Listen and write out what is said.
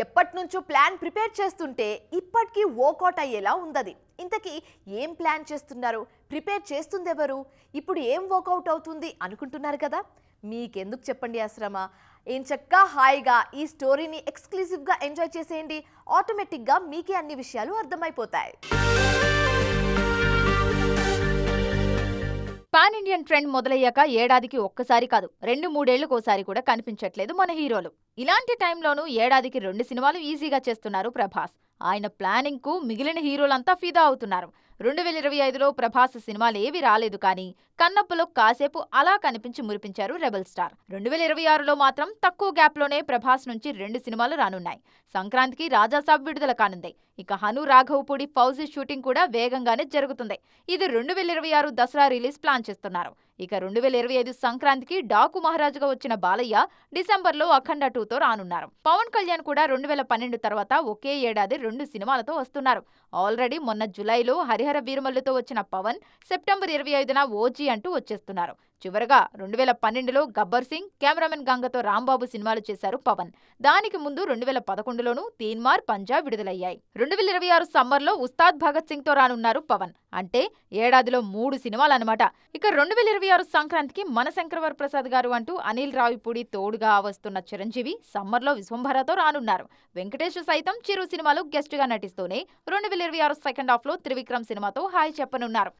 ఎప్పటి నుంచో plan prepare చేస్తుంటే ఇప్పటికీ వర్కౌట్ అయ్యేలా ఉందది. ఇంతకీ ఏం ప్లాన్ చేస్తున్నారు? ప్రిపేర్ చేస్తుందెవరు? ఇప్పుడు ఏం వర్కౌట్ అవుతుంది అనుకుంటున్నారు కదా? మీకెందుకు చెప్పండి ఆశ్రమ ఏం చక్క హాయిగా ఈ స్టోరీని ఎక్స్క్లూజివ్గా ఎంజాయ్ చేసేయండి. ఆటోమేటిక్గా మీకే అన్ని విషయాలు అర్థమైపోతాయి. ఇండియన్ ట్రెండ్ మొదలయ్యాక ఏడాదికి ఒక్కసారి కాదు రెండు మూడేళ్ళకోసారి కూడా కనిపించట్లేదు మన హీరోలు. ఇలాంటి టైంలోనూ ఏడాదికి రెండు సినిమాలు ఈజీగా చేస్తున్నారు ప్రభాస్. ఆయన ప్లానింగ్కు మిగిలిన హీరోలంతా ఫిదా అవుతున్నారు. రెండు వేల ఇరవై ఐదులో ప్రభాస్ సినిమాలు ఏవి రాలేదు కానీ కన్నప్పలో కాసేపు అలా కనిపించి మురిపించారు రెబల్ స్టార్. రెండు వేల ఇరవై ఆరులో మాత్రం తక్కువ గ్యాప్లోనే ప్రభాస్ నుంచి రెండు సినిమాలు రానున్నాయి. సంక్రాంతికి రాజాసాబ్ విడుదల కానుంది. ఇక హను రాఘవపూడి ఫౌజీ షూటింగ్ కూడా వేగంగానే జరుగుతుంది. ఇది రెండు వేల ఇరవై ఆరు దసరా రిలీజ్ ప్లాన్ చేస్తున్నారు. ఇక రెండు వేల ఇరవై ఐదు సంక్రాంతికి డాకు మహారాజుగా వచ్చిన బాలయ్య డిసెంబర్లో అఖండ టూతో రానున్నారు. పవన్ కళ్యాణ్ కూడా రెండు వేల పన్నెండు తర్వాత ఒకే ఏడాది రెండు సినిమాలతో వస్తున్నారు. ఆల్రెడీ మొన్న జులైలో హరిహర వీరమల్లుతో వచ్చిన పవన్ సెప్టెంబర్ ఇరవై ఐదున ఓజీ అంటూ వచ్చేస్తున్నారు. చివరగా రెండు వేల పన్నెండులో గబ్బర్ సింగ్ కెమెరామెన్ గంగతో రాంబాబు సినిమాలు చేశారు పవన్. దానికి ముందు రెండు వేల పదకొండులోనూ తీన్మార్ పంజాబ్ విడుదలయ్యాయి. రెండు వేల ఇరవై ఆరు సమ్మర్లో ఉస్తాద్ భగత్ సింగ్తో రానున్నారు పవన్. అంటే ఏడాదిలో మూడు సినిమాలు అనమాట ఇక రెండు వేల ఇరవై ఆరు సంక్రాంతికి మన శంకరవర ప్రసాద్ గారు అంటూ అనిల్ రావిపూడి తోడుగా వస్తున్న చిరంజీవి సమ్మర్లో విశ్వంభరతో రానున్నారు. వెంకటేష్ సైతం చిరు సినిమాలో గెస్ట్గా నటిస్తూనే రెండు వేల ఇరవై ఆరు సెకండ్ హాఫ్లో త్రివిక్రమ్ సినిమాతో హాయ్ చెప్పనున్నారు.